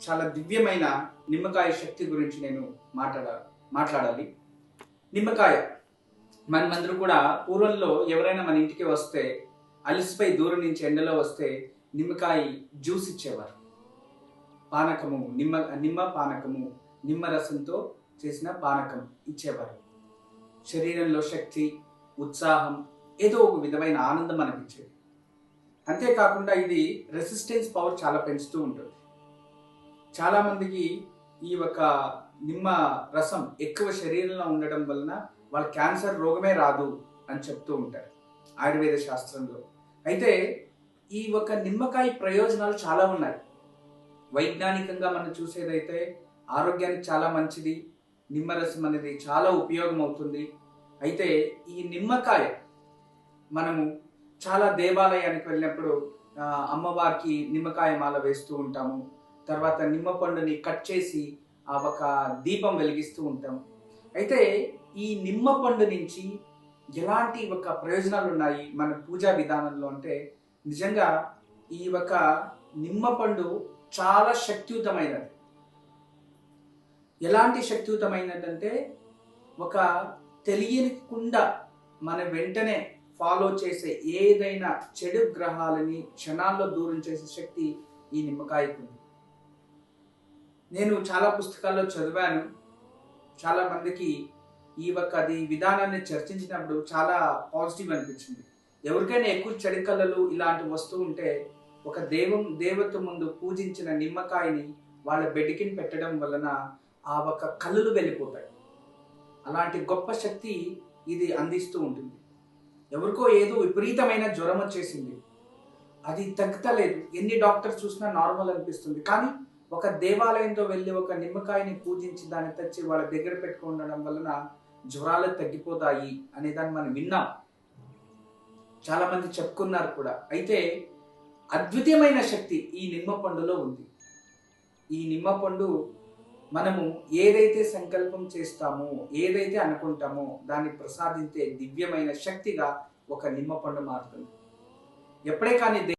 చాలా దివ్యమైన నిమ్మకాయ శక్తి గురించి నేను మాట్లాడ మాట్లాడాలి. నిమ్మకాయ. మనమందరూ కూడా పూర్వంలో ఎవరైనా మన ఇంటికి వస్తే అలిసిపోయి దూరం నుంచి ఎండలో వస్తే నిమ్మకాయ జ్యూస్ ఇచ్చేవారు. పానకము నిమ్మ నిమ్మ పానకము నిమ్మ రసంతో చేసిన పానకం ఇచ్చేవారు. శరీరంలో శక్తి ఉత్సాహం ఏదో ఒక విధమైన ఆనందం అనిపించేది. అంతేకాకుండా ఇది రెసిస్టెన్స్ పవర్ చాలా పెంచుతూ ఉంటుంది. చాలా మందికి ఈ ఒక నిమ్మ రసం ఎక్కువ శరీరంలో ఉండడం వలన వాళ్ళ క్యాన్సర్ రోగమే రాదు అని చెప్తూ ఉంటారు ఆయుర్వేద శాస్త్రంలో. అయితే ఈ ఒక నిమ్మకాయ ప్రయోజనాలు చాలా ఉన్నాయి. వైజ్ఞానికంగా మనం చూసేదైతే ఆరోగ్యానికి చాలా మంచిది నిమ్మరసం అనేది చాలా ఉపయోగం అవుతుంది అయితే ఈ నిమ్మకాయ మనము చాలా దేవాలయానికి వెళ్ళినప్పుడు అమ్మవారికి నిమ్మకాయ మాల వేస్తూ ఉంటాము. తర్వాత నిమ్మ పండుని కట్ చేసి ఆ ఒక దీపం వెలిగిస్తూ ఉంటాం. అయితే ఈ నిమ్మ పండు నుంచి ఎలాంటి ఒక ప్రయోజనాలు ఉన్నాయి మన పూజా విధానంలో అంటే నిజంగా ఈ ఒక నిమ్మ పండు చాలా శక్తియుతమైనది. ఎలాంటి శక్తియుతమైనదంటే ఒక తెలియకుండా మన వెంటనే ఫాలో చేసే ఏదైనా చెడు గ్రహాలని క్షణాల్లో దూరం చేసే శక్తి ఈ నిమ్మకాయకు ఉంది. నేను చాలా పుస్తకాల్లో చదివాను. చాలా మందికి ఈ ఒక్క అది విధానాన్ని చర్చించినప్పుడు చాలా పాజిటివ్ అనిపించింది. ఎవరికైనా ఎక్కువ చెడు ఇలాంటి వస్తూ ఉంటే ఒక దేవం దేవత ముందు పూజించిన నిమ్మకాయని వాళ్ళ బెడ్కిని పెట్టడం వలన ఆ ఒక కళ్ళు వెళ్ళిపోతాయి. అలాంటి గొప్ప శక్తి ఇది అందిస్తూ ఉంటుంది. ఎవరికో ఏదో విపరీతమైన జ్వరం వచ్చేసింది. అది తగ్గతలేదు. ఎన్ని డాక్టర్స్ చూసినా నార్మల్ అనిపిస్తుంది. కానీ ఒక దేవాలయంతో వెళ్ళి ఒక నిమ్మకాయని పూజించి దాన్ని తెచ్చి వాళ్ళ దగ్గర పెట్టుకుండడం వలన జ్వరాలు తగ్గిపోతాయి అనే దాన్ని మనం విన్నాం. చాలా మంది చెప్పుకున్నారు కూడా. అయితే అద్వితీయమైన శక్తి ఈ నిమ్మ పండులో ఉంది. ఈ నిమ్మ పండు మనము ఏదైతే సంకల్పం చేస్తామో ఏదైతే అనుకుంటామో దాన్ని ప్రసాదించే దివ్యమైన శక్తిగా ఒక నిమ్మ పండు మారుతుంది. ఎప్పుడే కానీ